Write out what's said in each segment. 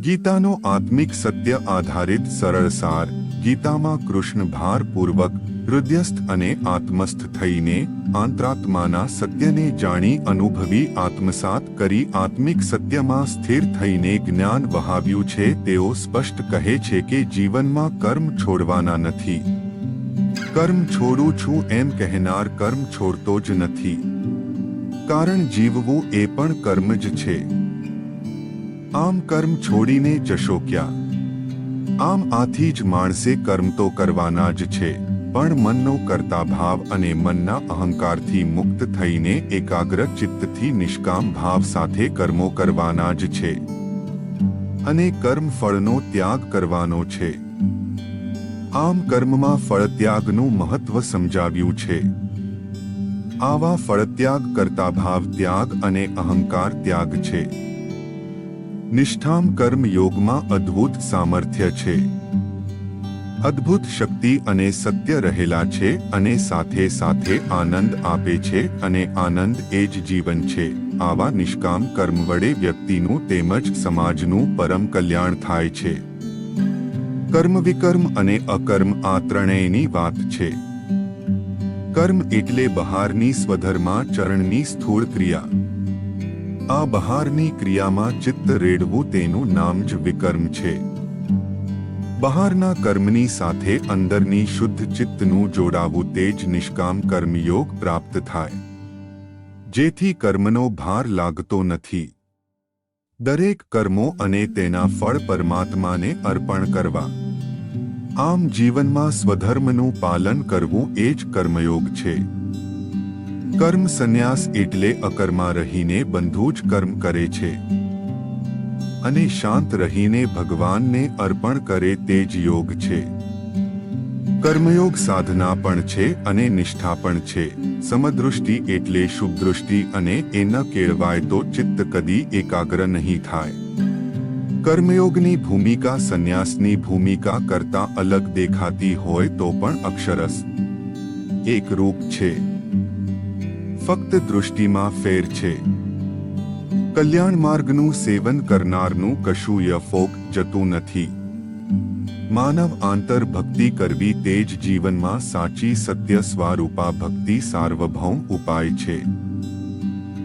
ગીતાનો આત્મિક સત્ય આધારિત સરળ સાર, ગીતામાં કૃષ્ણ ભારપૂર્વક, હૃદયસ્થ અને આત્મસ્થ થઈને, આંતરાત્માના સત્યને જાણી અનુભવી આત્મસાત કરી આત્મિક સત્યમાં સ્થિર થઈને જ્ઞાન વહાવ્યું છે તેઓ સ્પષ્ટ કહે છે કે જીવનમાં કર્મ છોડવાના નથી. કર્મ છોડું છું એમ કહેનાર કર્મ છોડતો જ નથી. કારણ જીવવું એ પણ કર્મ જ છે. આમ કર્મ છોડીને જશો ક્યાં? આમ આથી જ માણસે કર્મ તો કરવાના જ છે, પણ મનનો કરતા ભાવ અને મનના અહંકારથી મુક્ત થઈને એકાગ્ર ચિત્તથી નિષ્કામ ભાવ સાથે કર્મો કરવાના જ છે. અને કર્મ ફળનો ત્યાગ કરવાનો છે. આમ કર્મમાં ફળત્યાગનું મહત્વ સમજાવ્યું છે. આવા ફળત્યાગ કરતા ભાવ ત્યાગ અને અહંકાર ત્યાગ છે. નિષ્ઠામ કર્મ યોગમાં અદ્ભુત સામર્થ્ય છે. અદ્ભુત શક્તિ અને સત્ય રહેલા છે અને સાથે સાથે આનંદ આપે છે અને આનંદ એ જ જીવન છે. આવા નિષ્કામ કર્મ વડે વ્યક્તિનું તેમજ સમાજનું પરમ કલ્યાણ થાય છે. કર્મ વિકર્મ અને અકર્મ આ ત્રણેયની વાત છે. કર્મ એટલે બહારની સ્વધર્મા ચરણની સ્થૂળ ક્રિયા. આ બહારની ક્રિયામાં ચિત્ત રેડવું તેનું નામ જ વિકર્મ છે. બહારના કર્મની સાથે અંદરની શુદ્ધ ચિત્તનું જોડાવું તે જ નિષ્કામ કર્મયોગ પ્રાપ્ત થાય. જેથી કર્મનો ભાર લાગતો નથી. દરેક કર્મો અને તેના ફળ પરમાત્માને અર્પણ કરવા. આમ જીવનમાં સ્વધર્મનું પાલન કરવું એ જ કર્મયોગ છે. કર્મ સંન્યાસ એટલે અકર્મા રહીને બંધુ જ કર્મ કરે છે. અને શાંત રહીને ભગવાનને અર્પણ કરે તે જ યોગ છે. કર્મયોગ સાધના પણ છે અને નિષ્ઠા પણ છે. સમદૃષ્ટિ એટલે શુભ દૃષ્ટિ અને એ ન કેળવાય તો ચિત્ત કદી એકાગ્ર નહીં થાય. કર્મયોગની ભૂમિકા સંન્યાસની ભૂમિકા કરતા અલગ દેખાતી હોય તો પણ અક્ષરસ. એક રૂપ છે. ફક્ત દૃષ્ટિમાં ફેર છે. કલ્યાણ માર્ગનું સેવન કરનારનું કશું યફોક જતું નથી. માનવ આંતર ભક્તિ કરવી તે જ જીવનમાં સાચી સત્ય સ્વરૂપા ભક્તિ સાર્વભૌમ ઉપાય છે.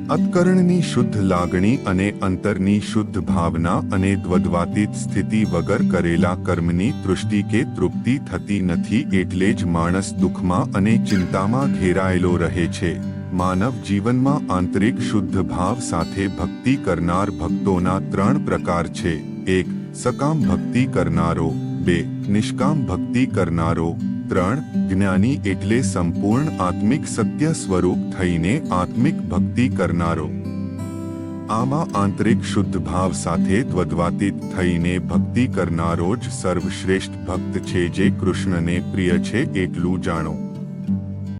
અતકરણની શુદ્ધ લાગણી અને અંતરની શુદ્ધ ભાવના અને દ્વદ્વાતીત સ્થિતિ વગર કરેલા કર્મની તૃષ્ટિ કે તૃપ્તિ થતી નથી એટલે જ માણસ દુઃખમાં અને ચિંતામાં ઘેરાયેલો રહે છે. માનવ જીવનમાં આંતરિક શુદ્ધ ભાવ સાથે ભક્તિ કરનાર ભક્તોના ત્રણ પ્રકાર છે. એક, સકામ ભક્તિ કરનારો. બે, નિષ્કામ ભક્તિ કરનારો. ત્રણ, જ્ઞાની એટલે સંપૂર્ણ આત્મિક સત્ય સ્વરૂપ થઈને આત્મિક ભક્તિ કરનારો. આમાં આંતરિક શુદ્ધ ભાવ સાથે દ્વદ્વાતીત થઈને ભક્તિ કરનારો જ સર્વશ્રેષ્ઠ ભક્ત છે જે કૃષ્ણને પ્રિય છે, એટલું જાણો.